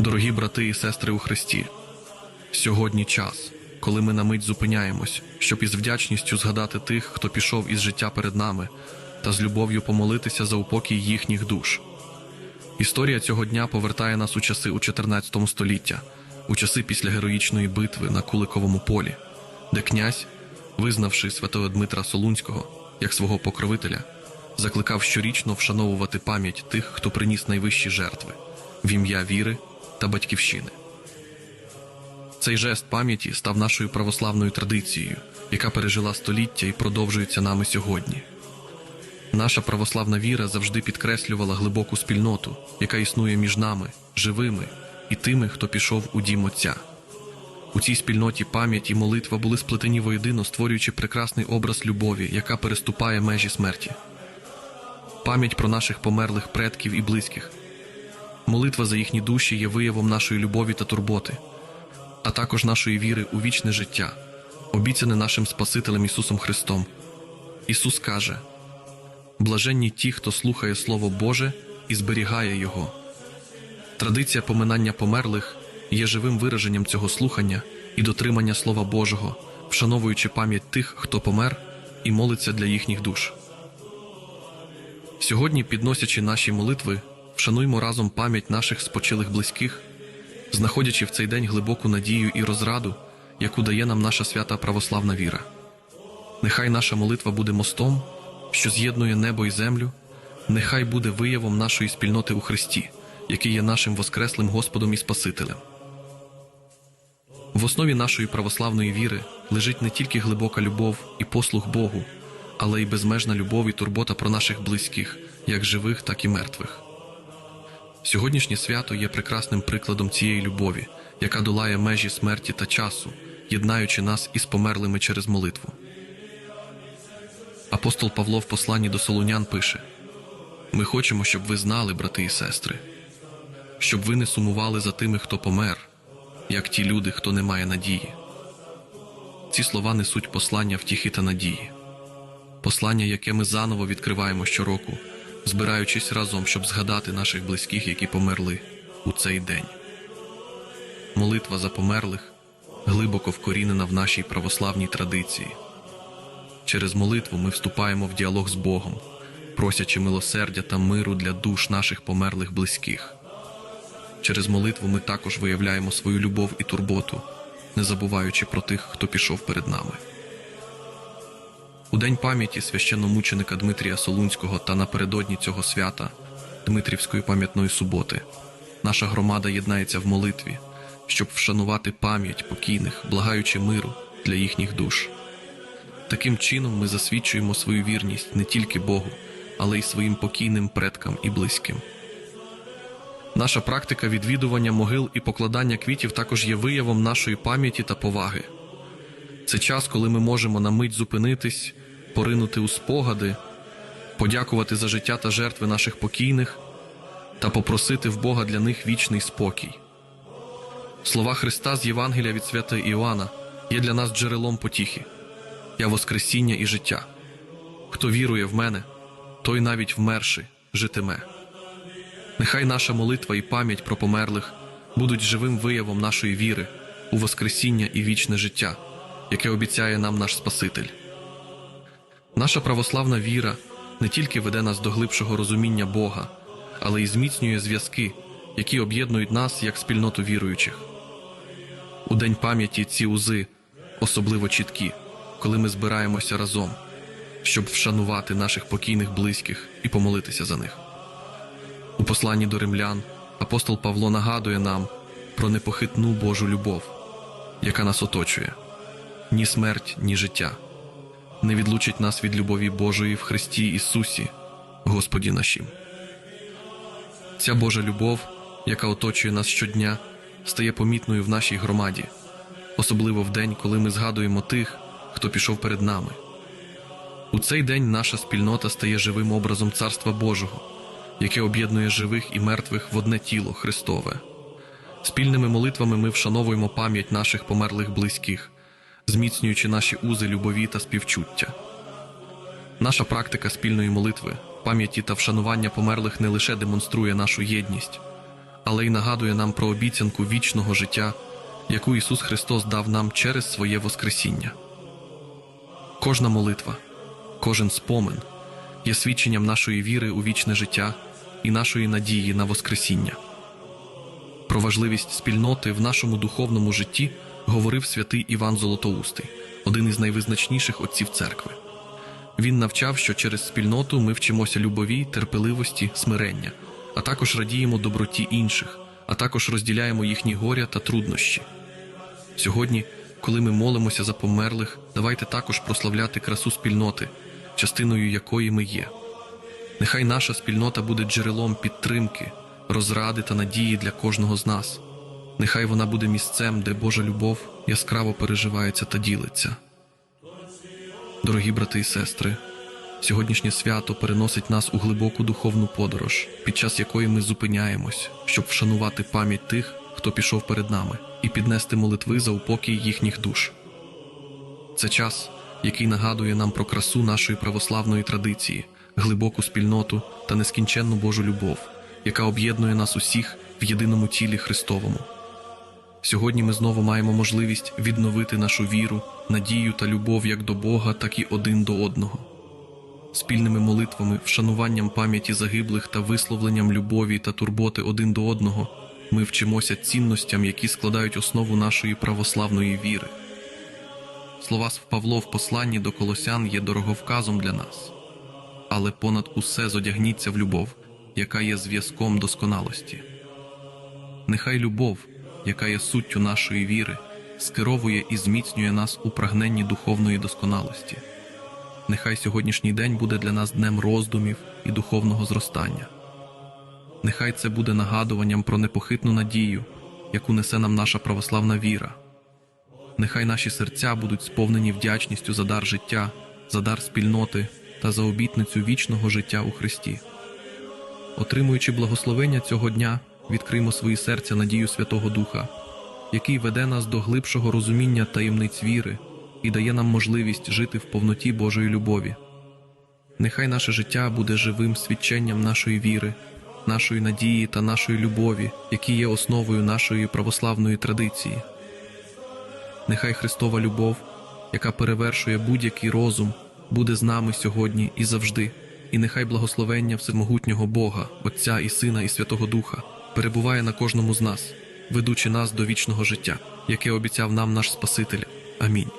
Дорогі брати і сестри у Христі, сьогодні час, коли ми на мить зупиняємось, щоб із вдячністю згадати тих, хто пішов із життя перед нами, та з любов'ю помолитися за упокій їхніх душ. Історія цього дня повертає нас у часи у 14 століття, у часи після героїчної битви на Куликовому полі, де князь, визнавши святого Дмитра Солунського як свого покровителя, закликав щорічно вшановувати пам'ять тих, хто приніс найвищі жертви в ім'я віри та батьківщини. Цей жест пам'яті став нашою православною традицією, яка пережила століття і продовжується нами сьогодні. Наша православна віра завжди підкреслювала глибоку спільноту, яка існує між нами, живими, і тими, хто пішов у дім Отця. У цій спільноті пам'ять і молитва були сплетені воєдино, створюючи прекрасний образ любові, яка переступає межі смерті. Пам'ять про наших померлих предків і близьких. Молитва за їхні душі є виявом нашої любові та турботи, а також нашої віри у вічне життя, обіцяне нашим Спасителем Ісусом Христом. Ісус каже: Блаженні ті, хто слухає Слово Боже і зберігає Його. Традиція поминання померлих є живим вираженням цього слухання і дотримання Слова Божого, вшановуючи пам'ять тих, хто помер, і молиться для їхніх душ. Сьогодні, підносячи наші молитви, вшануймо разом пам'ять наших спочилих близьких, знаходячи в цей день глибоку надію і розраду, яку дає нам наша свята православна віра. Нехай наша молитва буде мостом, що з'єднує небо і землю, нехай буде виявом нашої спільноти у Христі, який є нашим воскреслим Господом і Спасителем. В основі нашої православної віри лежить не тільки глибока любов і послуг Богу, але й безмежна любов і турбота про наших близьких, як живих, так і мертвих. Сьогоднішнє свято є прекрасним прикладом цієї любові, яка долає межі смерті та часу, єднаючи нас із померлими через молитву. Апостол Павло в посланні до Солунян пише: Ми хочемо, щоб ви знали, брати і сестри, щоб ви не сумували за тими, хто помер, як ті люди, хто не має надії. Ці слова несуть послання втіхи та надії, послання, яке ми заново відкриваємо щороку, збираючись разом, щоб згадати наших близьких, які померли у цей день. Молитва за померлих глибоко вкорінена в нашій православній традиції. Через молитву ми вступаємо в діалог з Богом, просячи милосердя та миру для душ наших померлих близьких. Через молитву ми також виявляємо свою любов і турботу, не забуваючи про тих, хто пішов перед нами. У день пам'яті священномученика Дмитрія Солунського та напередодні цього свята, Дмитрівської пам'ятної суботи, наша громада єднається в молитві, щоб вшанувати пам'ять покійних, благаючи миру для їхніх душ. Таким чином ми засвідчуємо свою вірність не тільки Богу, але й своїм покійним предкам і близьким. Наша практика відвідування могил і покладання квітів також є виявом нашої пам'яті та поваги. Це час, коли ми можемо на мить зупинитись, поринути у спогади, подякувати за життя та жертви наших покійних та попросити в Бога для них вічний спокій. Слова Христа з Євангелія від святого Іоанна є для нас джерелом потіхи. Я Воскресіння і життя. Хто вірує в мене, той навіть вмерши житиме. Нехай наша молитва і пам'ять про померлих будуть живим виявом нашої віри у Воскресіння і вічне життя, яке обіцяє нам наш Спаситель. Наша православна віра не тільки веде нас до глибшого розуміння Бога, але й зміцнює зв'язки, які об'єднують нас як спільноту віруючих. У день пам'яті ці узи особливо чіткі, коли ми збираємося разом, щоб вшанувати наших покійних близьких і помолитися за них. У посланні до римлян апостол Павло нагадує нам про непохитну Божу любов, яка нас оточує. Ні смерть, ні життя не відлучить нас від любові Божої в Христі Ісусі, Господі нашим. Ця Божа любов, яка оточує нас щодня, стає помітною в нашій громаді, особливо в день, коли ми згадуємо тих, хто пішов перед нами. У цей день наша спільнота стає живим образом Царства Божого, яке об'єднує живих і мертвих в одне тіло Христове. Спільними молитвами ми вшановуємо пам'ять наших померлих близьких, зміцнюючи наші узи любові та співчуття. Наша практика спільної молитви, пам'яті та вшанування померлих не лише демонструє нашу єдність, але й нагадує нам про обіцянку вічного життя, яку Ісус Христос дав нам через своє Воскресіння. Кожна молитва, кожен спомин є свідченням нашої віри у вічне життя і нашої надії на Воскресіння. Про важливість спільноти в нашому духовному житті говорив святий Іван Золотоустий, один із найвизначніших отців церкви. Він навчав, що через спільноту ми вчимося любові, терпеливості, смирення, а також радіємо доброті інших, а також розділяємо їхні горя та труднощі. Сьогодні, коли ми молимося за померлих, давайте також прославляти красу спільноти, частиною якої ми є. Нехай наша спільнота буде джерелом підтримки, розради та надії для кожного з нас. Нехай вона буде місцем, де Божа любов яскраво переживається та ділиться. Дорогі брати і сестри, сьогоднішнє свято переносить нас у глибоку духовну подорож, під час якої ми зупиняємось, щоб вшанувати пам'ять тих, хто пішов перед нами, і піднести молитви за упокій їхніх душ. Це час, який нагадує нам про красу нашої православної традиції, глибоку спільноту та нескінченну Божу любов, яка об'єднує нас усіх в єдиному тілі Христовому. Сьогодні ми знову маємо можливість відновити нашу віру, надію та любов як до Бога, так і один до одного. Спільними молитвами, вшануванням пам'яті загиблих та висловленням любові та турботи один до одного ми вчимося цінностям, які складають основу нашої православної віри. Слова з Павло в посланні до колосян є дороговказом для нас, але понад усе зодягніться в любов, яка є зв'язком досконалості. Нехай любов, яка є суттю нашої віри, скеровує і зміцнює нас у прагненні духовної досконалості. Нехай сьогоднішній день буде для нас днем роздумів і духовного зростання. Нехай це буде нагадуванням про непохитну надію, яку несе нам наша православна віра. Нехай наші серця будуть сповнені вдячністю за дар життя, за дар спільноти та за обітницю вічного життя у Христі. Отримуючи благословення цього дня, відкриймо свої серця надію Святого Духа, який веде нас до глибшого розуміння таємниць віри і дає нам можливість жити в повноті Божої любові. Нехай наше життя буде живим свідченням нашої віри, нашої надії та нашої любові, які є основою нашої православної традиції. Нехай Христова любов, яка перевершує будь-який розум, буде з нами сьогодні і завжди, і нехай благословення всемогутнього Бога, Отця і Сина і Святого Духа перебуває на кожному з нас, ведучи нас до вічного життя, яке обіцяв нам наш Спаситель. Амінь.